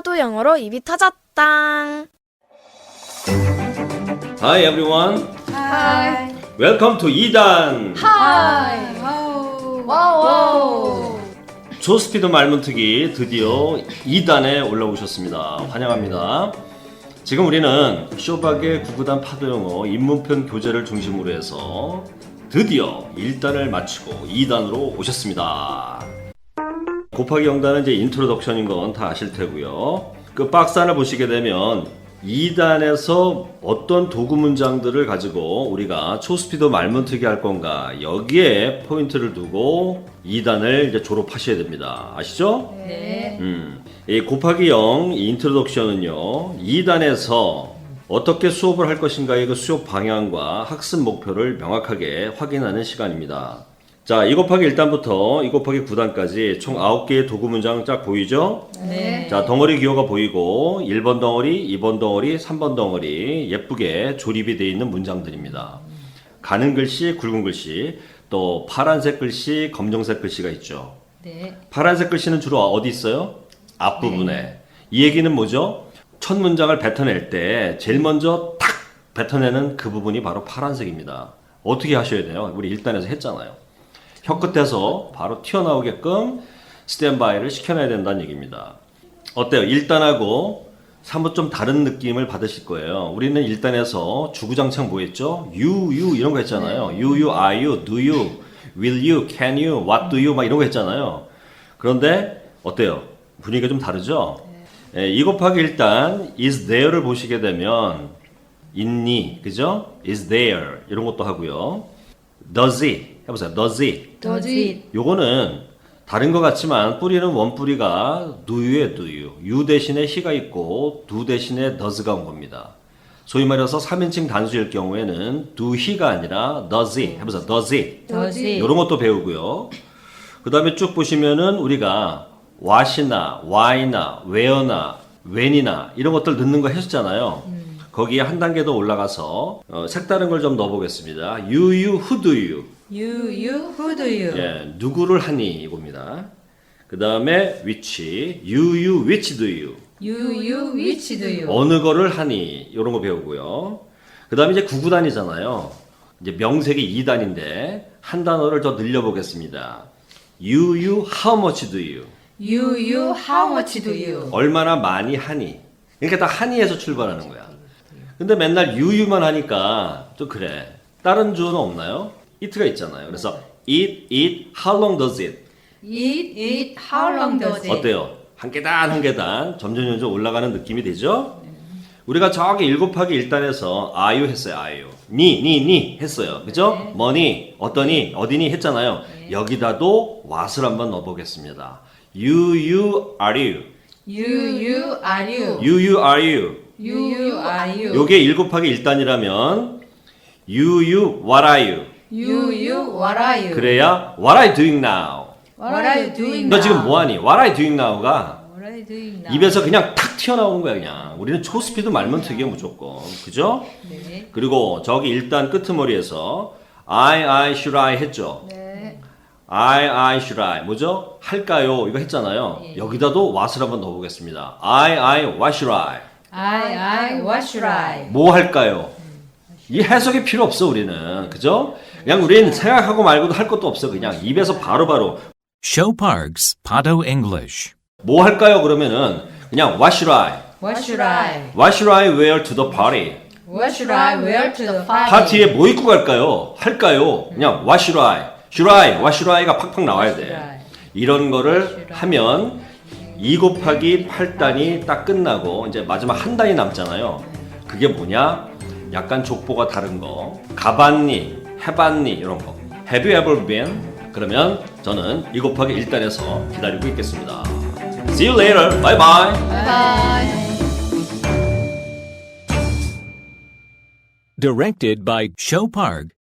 하도 영어로 입이 터졌당. Hi everyone. Hi. Welcome to 2단. Hi. Wow. Wow. 조스피드 말문트기 드디어 2단에 올라오셨습니다. 환영합니다. 지금 우리는 쇼박의 구구단 파도영어 입문편 교재를 중심으로 해서 드디어 1단을 마치고 2단으로 오셨습니다. 곱하기 0단은 이제 인트로덕션인 건 다 아실 테고요. 그 박스 하나 보시게 되면 2단에서 어떤 도구 문장들을 가지고 우리가 초스피드 말문트기 할 건가 여기에 포인트를 두고 2단을 이제 졸업하셔야 됩니다. 아시죠? 네. 음, 이 곱하기 0 인트로덕션은요 2단에서 어떻게 수업을 할 것인가의 그 수업 방향과 학습 목표를 명확하게 확인하는 시간입니다. 자, 2 곱하기 1단부터 2 곱하기 9단까지 총 9개의 도구 문장 쫙 보이죠? 네. 자, 덩어리 기호가 보이고 1번 덩어리, 2번 덩어리, 3번 덩어리 예쁘게 조립이 되어 있는 문장들입니다. 가는 글씨, 굵은 글씨, 또 파란색 글씨, 검정색 글씨가 있죠. 네. 파란색 글씨는 주로 어디 있어요? 앞부분에. 이 얘기는 뭐죠? 첫 문장을 뱉어낼 때 제일 먼저 탁 뱉어내는 그 부분이 바로 파란색입니다. 어떻게 하셔야 돼요? 우리 1단에서 했잖아요. 혀 끝에서 바로 튀어나오게끔 스탠바이를 시켜놔야 된다는 얘기입니다. 어때요? 1단하고 3부 좀 다른 느낌을 받으실 거예요. 우리는 1단에서 주구장창 뭐 했죠? you, you 이런 거 했잖아요. you, you, are you, do you, will you, can you, what do you 막 이런 거 했잖아요. 그런데 어때요? 분위기가 좀 다르죠? 예, 2 곱하기 일단 is there를 보시게 되면 있니, 그죠? is there 이런 것도 하고요. does it 해보세요. does it Does it? 요거는 다른 것 같지만 뿌리는 원뿌리가 do유에 do유. 유 대신에 he가 있고 do 대신에 does가 온 겁니다. 소위 말해서 3인칭 단수일 경우에는 do he가 아니라 does it 해보세요. does it Does it? 이런 것도 배우고요. 그 다음에 쭉 보시면은 우리가 what이나 why나 where나 when이나 이런 것들 넣는 거 했었잖아요. 거기에 한 단계 더 올라가서 어, 색다른 걸 좀 넣어보겠습니다. you, you, who do you You, you, who do you? 예, 누구를 하니 이겁니다. 그 다음에 which, you, you, which do you. You, you, which do you? 어느 거를 하니 이런 거 배우고요. 그 다음에 이제 구구단이잖아요. 이제 명색이 2단인데 한 단어를 더 늘려보겠습니다. You, you, how much do you? You, you, how much do you? 얼마나 많이 하니? 그러니까 다 하니에서 출발하는 거야. 근데 맨날 you만 하니까 좀 그래. 다른 주어는 없나요? it가 있잖아요. 그래서 it, it, how long does it? Eat, eat, how long does it? 어때요? 한 계단 한 계단 점점 점점 올라가는 느낌이 되죠? 우리가 저기 1 곱하기 1단에서 are you 했어요. are you. 니, 니, 니 했어요. 그죠? 뭐니, 어떠니, 어디니 했잖아요. 여기다도 what을 한번 넣어보겠습니다. you, you, are you. You, you, are you? you, you, are you. You, you, are you? 요게 1 곱하기 1단이라면 you, you, what are you. You, you, what are you? 그래야 what are you doing now. What are you doing 너? 지금 뭐 하니? what are you doing now가 What are you doing now? 입에서 그냥 탁 튀어나오는 거야 그냥 우리는 초스피드 말면 특이해 무조건 그죠? 네. 그리고 저기 일단 끄트머리에서 I, I, should I 했죠 네. I, I, should I 뭐죠? 할까요? 이거 했잖아요 예. 여기다도 what을 한번 넣어보겠습니다 I, I, what should I I, I, what should I? 뭐 할까요? 이 해석이 필요 없어 우리는 그죠? 그냥 우린 생각하고 말고도 할 것도 없어 그냥 입에서 바로바로 Show Parks Pado English. 뭐 할까요? 그러면은 그냥 what should I What should I? What should I wear to the party? What should I wear to the party? 파티에 뭐 입고 갈까요? 할까요? 그냥 what should I? should I? what should I가 팍팍 나와야 should 돼. I? 이런 거를 하면 2 곱하기 8단이 딱 끝나고 이제 마지막 한 단이 남잖아요. 그게 뭐냐? 약간 족보가 다른 거. 가봤니? 해봤니? 이런 거. Have you ever been? 그러면 저는 2 곱하기 1단에서 기다리고 있겠습니다. See you later. Bye bye. Bye. Directed by Show Park